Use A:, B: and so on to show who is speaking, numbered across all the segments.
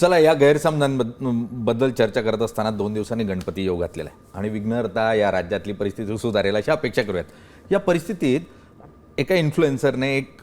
A: चला या गैरसमजांबद्दल चर्चा करत असताना दोन दिवसांनी गणपती योग घातलेला आहे. आणि विघ्नहर्ता या राज्यातली परिस्थिती सुधारेल अशी अपेक्षा करूयात. या परिस्थितीत एका इन्फ्लुएन्सरने एक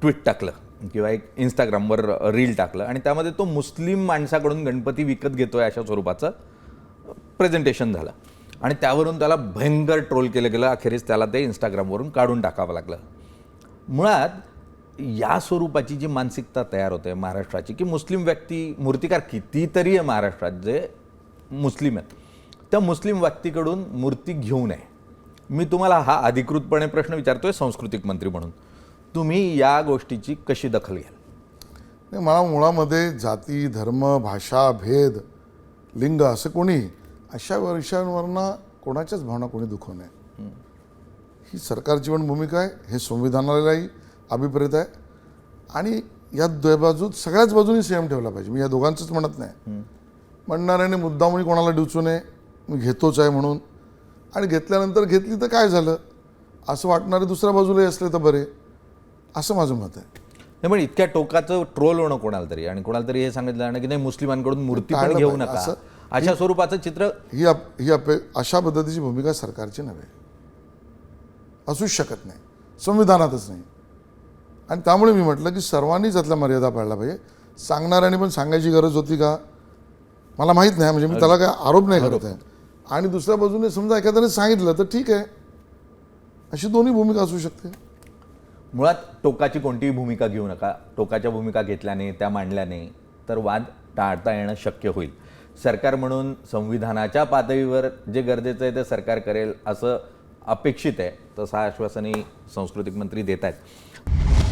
A: ट्विट टाकलं किंवा एक इंस्टाग्रामवर रील टाकलं आणि त्यामध्ये तो मुस्लिम माणसाकडून गणपती विकत घेतोय अशा स्वरूपाचं प्रेझेंटेशन झालं. आणि त्यावरून त्याला भयंकर ट्रोल केलं गेलं. अखेरीस त्याला ते इंस्टाग्रामवरून काढून टाकावं लागलं. मुळात या स्वरूपाची जी मानसिकता तयार होते महाराष्ट्राची की मुस्लिम व्यक्ती मूर्तिकार कितीतरी आहे महाराष्ट्रात जे मुस्लिम आहेत त्या मुस्लिम व्यक्तीकडून मूर्ती घेऊ नये. मी तुम्हाला हा अधिकृतपणे प्रश्न विचारतोय सांस्कृतिक मंत्री म्हणून. तुम्ही या गोष्टीची कशी दखल घ्याल?
B: नाही मला मुळामध्ये जाती धर्म भाषा भेद लिंग असं कोणी अशा विषयांवरनं कोणाच्याच भावना कोणी दुखवू नये. ही सरकारची पण भूमिका आहे हे संविधानालाही अभिप्रेत आहे. आणि या दोन बाजू सगळ्याच बाजूनी संयम ठेवला पाहिजे. मी या दोघांचंच म्हणत नाही. म्हणणाऱ्याने मुद्दामुळी कोणाला डिवचू नये. मी घेतोच आहे म्हणून. आणि घेतल्यानंतर घेतली तर काय झालं? असं वाटणारे दुसऱ्या बाजूलाही असले तर बरे. असं माझं मत आहे.
A: नाही पण इतक्या टोकाचं ट्रोल होणं कोणाला तरी? आणि कोणाला तरी हे सांगितलं जाणं की नाही मुस्लिमांकडून मूर्ती पण घेऊ. नका.
B: असं-
A: अशा स्वरूपाचं चित्र
B: ही अप ही अपे अशा पद्धतीची भूमिका सरकारची नव्हे. असूच शकत नाही. संविधानातच नाही. आणि त्यामुळे मी म्हटलं की सर्वांनीच यातल्या मर्यादा पाळल्या पाहिजे. सांगणाऱ्याने पण सांगायची गरज होती का? मला माहीत नाही म्हणजे मी त्याला काय आरोप नाही करत आहे. आणि दुसऱ्या बाजूने समजा एखाद्याने सांगितलं तर ठीक आहे. अशी दोन्ही भूमिका असू शकते.
A: मुळात टोकाची कोणतीही भूमिका घेऊ नका. टोकाच्या भूमिका घेतल्याने त्या मांडल्याने तर वाद टाळता येणं शक्य होईल. सरकार म्हणून संविधानाच्या पातळीवर जे गरजेचं आहे ते सरकार करेल असं अपेक्षित आहे. तसं आश्वासनही सांस्कृतिक मंत्री देत आहेत.